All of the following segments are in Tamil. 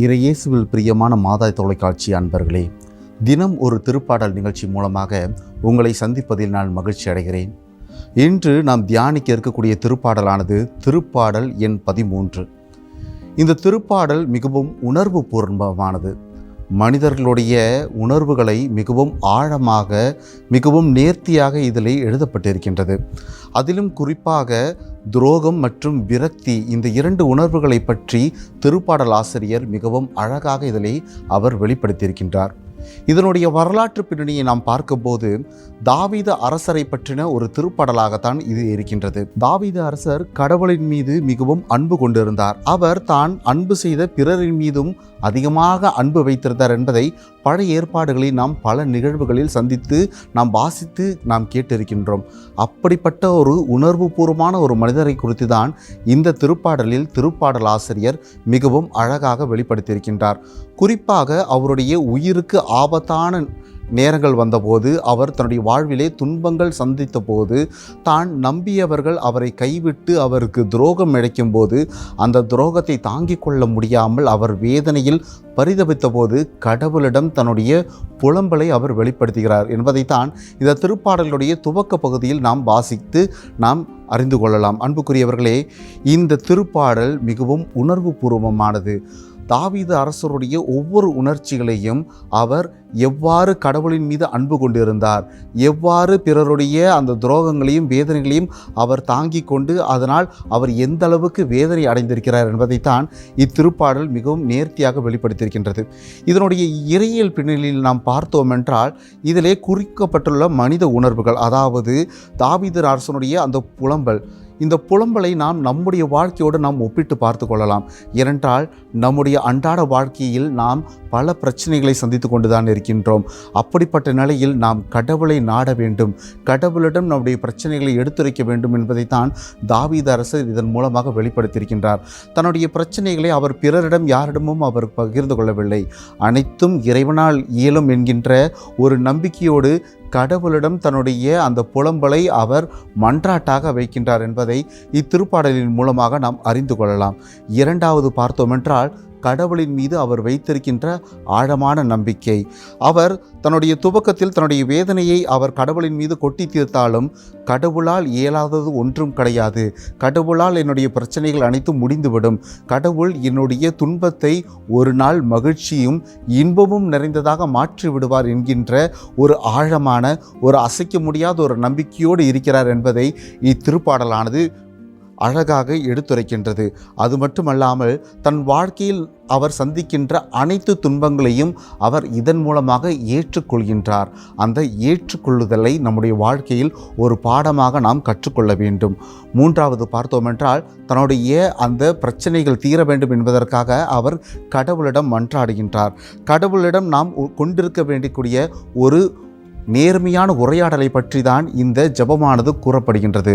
இறையேசுவில் பிரியமான மாதாய் தொலைக்காட்சி அன்பர்களே தினம் ஒரு திருப்பாடல் நிகழ்ச்சி மூலமாக உங்களை சந்திப்பதில் நான் மகிழ்ச்சி அடைகிறேன். இன்று நாம் தியானிக்க இருக்கக்கூடிய திருப்பாடலானது திருப்பாடல் எண் பதிமூன்று. இந்த திருப்பாடல் மிகவும் உணர்வு பூர்வமானது. மனிதர்களுடைய உணர்வுகளை மிகவும் ஆழமாக மிகவும் நேர்த்தியாக இதில் எழுதப்பட்டிருக்கின்றது. அதிலும் குறிப்பாக துரோகம் மற்றும் விரக்தி இந்த இரண்டு உணர்வுகளை பற்றி திருப்பாடல் ஆசிரியர் மிகவும் அழகாக இதில் அவர் வெளிப்படுத்தியிருக்கின்றார். இதனுடைய வரலாற்று பின்னணியை நாம் பார்க்கும்போது தாவீத அரசரை பற்றின ஒரு திருப்பாடலாகத்தான் இது இருக்கின்றது. தாவீத அரசர் கடவுளின் மீது மிகவும் அன்பு கொண்டிருந்தார். அவர் தான் அன்பு செய்த பிறரின் மீதும் அதிகமாக அன்பு வைத்திருந்தார் என்பதை பழைய ஏற்பாடுகளில் நாம் பல நிகழ்வுகளில் சந்தித்து நாம் வாசித்து நாம் கேட்டிருக்கின்றோம். அப்படிப்பட்ட ஒரு உணர்வுபூர்வமான ஒரு மனிதரை குறித்து தான் இந்த திருப்பாடலில் திருப்பாடல் ஆசிரியர் மிகவும் அழகாக வெளிப்படுத்தியிருக்கின்றார். குறிப்பாக அவருடைய உயிருக்கு ஆபத்தான நேரங்கள் வந்தபோது அவர் தன்னுடைய வாழ்விலே துன்பங்கள் சந்தித்த போது தான் நம்பியவர்கள் அவரை கைவிட்டு அவருக்கு துரோகம் இழைக்கும் போது அந்த துரோகத்தை தாங்கிக் கொள்ள முடியாமல் அவர் வேதனையில் பரிதபித்த போது கடவுளிடம் தன்னுடைய புலம்பலை அவர் வெளிப்படுத்துகிறார் என்பதைத்தான் இந்த திருப்பாடலுடைய துவக்க பகுதியில் நாம் வாசித்து நாம் அறிந்து கொள்ளலாம். அன்புக்குரியவர்களே இந்த திருப்பாடல் மிகவும் உணர்வு பூர்வமானது தாவீது அரசருடைய ஒவ்வொரு உணர்ச்சிகளையும் அவர் எவ்வாறு கடவுளின் மீது அன்பு கொண்டிருந்தார் எவ்வாறு பிறருடைய அந்த துரோகங்களையும் வேதனைகளையும் அவர் தாங்கிக் கொண்டு அதனால் அவர் எந்த அளவுக்கு வேதனை அடைந்திருக்கிறார் என்பதைத்தான் இத்திருப்பாடல் மிகவும் நேர்த்தியாக வெளிப்படுத்தியிருக்கின்றது. இதனுடைய இறையியல் பின்னணியில் நாம் பார்த்தோம் என்றால் இதிலே குறிக்கப்பட்டுள்ள மனித உணர்வுகள் அதாவது தாவீது அரசனுடைய அந்த புலம்பல் இந்த புலம்பலை நாம் நம்முடைய வாழ்க்கையோடு நாம் ஒப்பிட்டு பார்த்து கொள்ளலாம். ஏனென்றால் நம்முடைய அன்றாட வாழ்க்கையில் நாம் பல பிரச்சனைகளை சந்தித்து கொண்டுதான் இருக்கின்றோம். அப்படிப்பட்ட நிலையில் நாம் கடவுளை நாட வேண்டும். கடவுளிடம் நம்முடைய பிரச்சனைகளை எடுத்துரைக்க வேண்டும் என்பதைத்தான் தாவீத அரசர் இதன் மூலமாக வெளிப்படுத்தியிருக்கின்றார். தன்னுடைய பிரச்சனைகளை அவர் பிறரிடம் யாரிடமும் அவர் பகிர்ந்து கொள்ளவில்லை. அனைத்தும் இறைவனால் இயலும் என்கின்ற ஒரு நம்பிக்கையோடு கடவுளிடம் தன்னுடைய அந்த புலம்பலை அவர் மன்றாட்டாக வைக்கின்றார் என்பதை இத்திருப்பாடலின் மூலமாக நாம் அறிந்து கொள்ளலாம். இரண்டாவது பார்த்தோமென்றால் கடவுளின் மீது அவர் வைத்திருக்கின்ற ஆழமான நம்பிக்கை. அவர் தன்னுடைய துவக்கத்தில் தன்னுடைய வேதனையை அவர் கடவுளின் மீது கொட்டி தீர்த்தாலும் கடவுளால் இயலாதது ஒன்றும் கிடையாது. கடவுளால் என்னுடைய பிரச்சனைகள் அனைத்தும் முடிந்துவிடும். கடவுள் என்னுடைய துன்பத்தை ஒரு நாள் மகிழ்ச்சியும் இன்பமும் நிறைந்ததாக மாற்றி விடுவார் என்கின்ற ஒரு ஆழமான ஒரு அசைக்க முடியாத ஒரு நம்பிக்கையோடு இருக்கிறார் என்பதை இத்திருப்பாடலானது அழகாக எடுத்துரைக்கின்றது. அது மட்டுமல்லாமல் தன் வாழ்க்கையில் அவர் சந்திக்கின்ற அனைத்து துன்பங்களையும் அவர் இதன் மூலமாக ஏற்றுக்கொள்கின்றார். அந்த ஏற்றுக்கொள்ளுதலை நம்முடைய வாழ்க்கையில் ஒரு பாடமாக நாம் கற்றுக்கொள்ள வேண்டும். மூன்றாவது பார்த்தோமென்றால் தன்னுடைய அந்த பிரச்சனைகள் தீர வேண்டும் என்பதற்காக அவர் கடவுளிடம் மன்றாடுகின்றார். கடவுளிடம் நாம் கொண்டிருக்க வேண்டிய ஒரு நேர்மையான உரையாடலை பற்றி தான் இந்த ஜபமானது கூறப்படுகின்றது.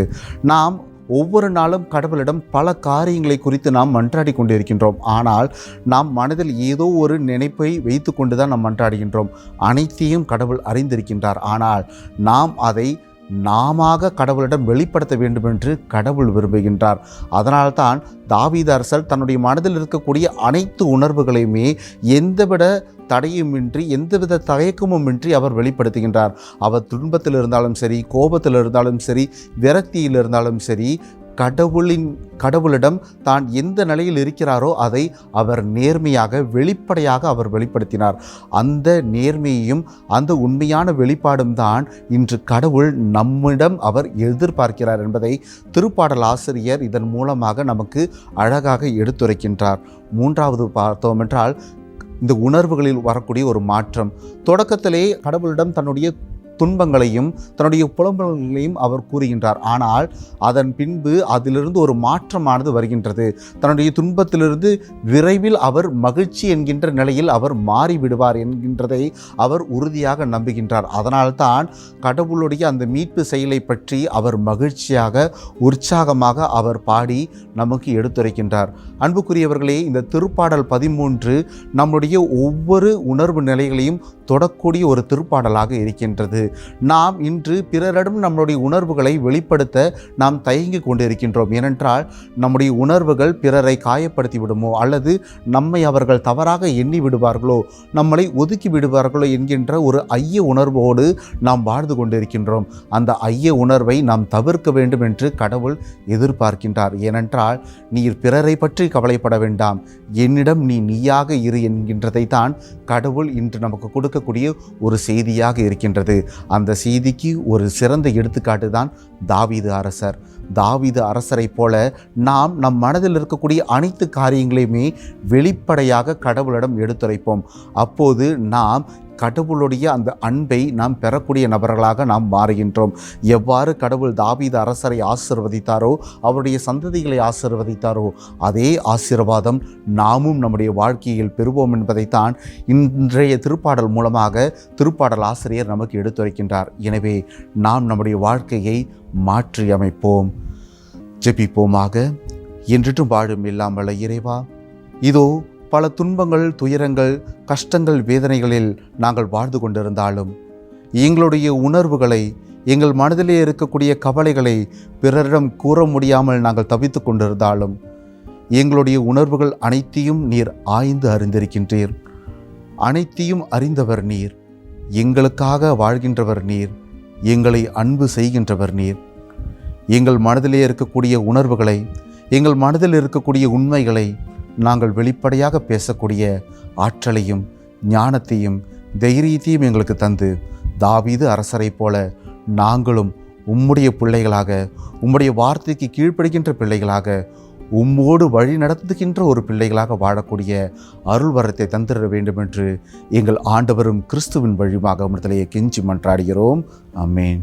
நாம் ஒவ்வொரு நாளும் கடவுளிடம் பல காரியங்களை குறித்து நாம் மன்றாடி கொண்டிருக்கின்றோம். ஆனால் நாம் மனதில் ஏதோ ஒரு நினைப்பை வைத்து கொண்டு தான் நாம் மன்றாடுகின்றோம். அனைத்தையும் கடவுள் அறிந்திருக்கின்றார். ஆனால் நாம் அதை நாம கடவுளிடம் வெளிப்படுத்த வேண்டும் என்று கடவுள் விரும்புகின்றார். அதனால்தான் தாவீத அரசர் தன்னுடைய மனதில் இருக்கக்கூடிய அனைத்து உணர்வுகளையுமே எந்தவிட தடையுமின்றி எந்தவித தயக்கமுமின்றி அவர் வெளிப்படுத்துகின்றார். அவர் துன்பத்தில் இருந்தாலும் சரி கோபத்தில் இருந்தாலும் சரி விரக்தியில் இருந்தாலும் சரி கடவுளின் கடவுளிடம் தான் எந்த நிலையில் இருக்கிறாரோ அதை அவர் நேர்மையாக வெளிப்படையாக அவர் வெளிப்படுத்தினார். அந்த நேர்மையையும் அந்த உண்மையான வெளிப்பாடும் தான் இன்று கடவுள் நம்மிடம் அவர் எதிர்பார்க்கிறார் என்பதை திருப்பாடல் ஆசிரியர் இதன் மூலமாக நமக்கு அழகாக எடுத்துரைக்கின்றார். மூன்றாவது பார்த்தோம் என்றால் இந்த உணர்வுகளில் வரக்கூடிய ஒரு மாற்றம். தொடக்கத்திலே கடவுளிடம் தன்னுடைய துன்பங்களையும் தன்னுடைய புலம்பல்களையும் அவர் கூறுகின்றார். ஆனால் அதன் பின்பு அதிலிருந்து ஒரு மாற்றமானது வருகின்றது. தன்னுடைய துன்பத்திலிருந்து விரைவில் அவர் மகிழ்ச்சி என்கின்ற நிலையில் அவர் மாறிவிடுவார் என்கின்றதை அவர் உறுதியாக நம்புகின்றார். அதனால்தான் கடவுளுடைய அந்த மீட்பு செயலை பற்றி அவர் மகிழ்ச்சியாக உற்சாகமாக அவர் பாடி நமக்கு எடுத்துரைக்கின்றார். அன்புக்குரியவர்களே இந்த திருப்பாடல் பதிமூன்று நம்முடைய ஒவ்வொரு உணர்வு நிலைகளையும் தொடக்கூடிய ஒரு திருப்பாடலாக இருக்கின்றது. நாம் இன்று பிறரிடம் நம்முடைய உணர்வுகளை வெளிப்படுத்த நாம் தயங்கி கொண்டிருக்கின்றோம். ஏனென்றால் நம்முடைய உணர்வுகள் பிறரை காயப்படுத்தி விடுமோ அல்லது நம்மை அவர்கள் தவறாக எண்ணி விடுவார்களோ நம்மளை ஒதுக்கி விடுவார்களோ என்கின்ற ஒரு ஐய உணர்வோடு நாம் வாழ்ந்து கொண்டிருக்கின்றோம். அந்த ஐய உணர்வை நாம் தவிர்க்க வேண்டும் என்று கடவுள் எதிர்பார்க்கின்றார். ஏனென்றால் நீர் பிறரை பற்றி கவலைப்பட வேண்டாம். என்னிடம் நீ நீயாக இரு என்கின்றதை தான் கடவுள் இன்று நமக்கு கொடுக்கக்கூடிய ஒரு செய்தியாக இருக்கின்றது. அந்த செய்திக்கு ஒரு சிறந்த எடுத்துக்காட்டு தான் தாவீது அரசர். தாவீது அரசரைப் போல நாம் நம் மனதில் இருக்கக்கூடிய அனைத்து காரியங்களையுமே வெளிப்படையாக கடவுளிடம் எடுத்துரைப்போம். அப்போது நாம் கடவுளுடைய அந்த அன்பை நாம் பெறக்கூடிய நபர்களாக நாம் மாறுகின்றோம். எவ்வாறு கடவுள் தாவீது அரசரை ஆசிர்வதித்தாரோ அவருடைய சந்ததிகளை ஆசிர்வதித்தாரோ அதே ஆசீர்வாதம் நாமும் நம்முடைய வாழ்க்கையில் பெறுவோம் என்பதைத்தான் இன்றைய திருப்பாடல் மூலமாக திருப்பாடல் ஆசிரியர் நமக்கு எடுத்துரைக்கின்றார். எனவே நாம் நம்முடைய வாழ்க்கையை மாற்றி அமைப்போம் ஜெபிப்போமாக. என்றிட்டும் வாழும் இல்லாமல் இறைவா. இதோ பல துன்பங்கள் துயரங்கள் கஷ்டங்கள் வேதனைகளில் நாங்கள் வாழ்ந்து கொண்டிருந்தாலும் எங்களுடைய உணர்வுகளை எங்கள் மனதிலே இருக்கக்கூடிய கவலைகளை பிறரிடம் கூற முடியாமல் நாங்கள் தவித்து கொண்டிருந்தாலும் எங்களுடைய உணர்வுகள் அனைத்தையும் நீர் ஆய்ந்து அறிந்திருக்கின்றீர். அனைத்தையும் அறிந்தவர் நீர். எங்களுக்காக வாழ்கின்றவர் நீர். எங்களை அன்பு செய்கின்றவர் நீர். எங்கள் மனதிலே இருக்கக்கூடிய உணர்வுகளை எங்கள் மனதில் இருக்கக்கூடிய உண்மைகளை நாங்கள் வெளிப்படையாக பேசக்கூடிய ஆற்றலையும் ஞானத்தையும் தைரியத்தையும் எங்களுக்கு தந்து தாவீது அரசரைப் போல நாங்களும் உம்முடைய பிள்ளைகளாக உம்முடைய வார்த்தைக்கு கீழ்ப்படுகின்ற பிள்ளைகளாக உம்மோடு வழி நடத்துகின்ற ஒரு பிள்ளைகளாக வாழக்கூடிய அருள் வரத்தை தந்திட வேண்டும் என்று எங்கள் ஆண்டவரும் கிறிஸ்துவின் வழியாக விடுதலையை கெஞ்சி மன்றாடுகிறோம். அமேன்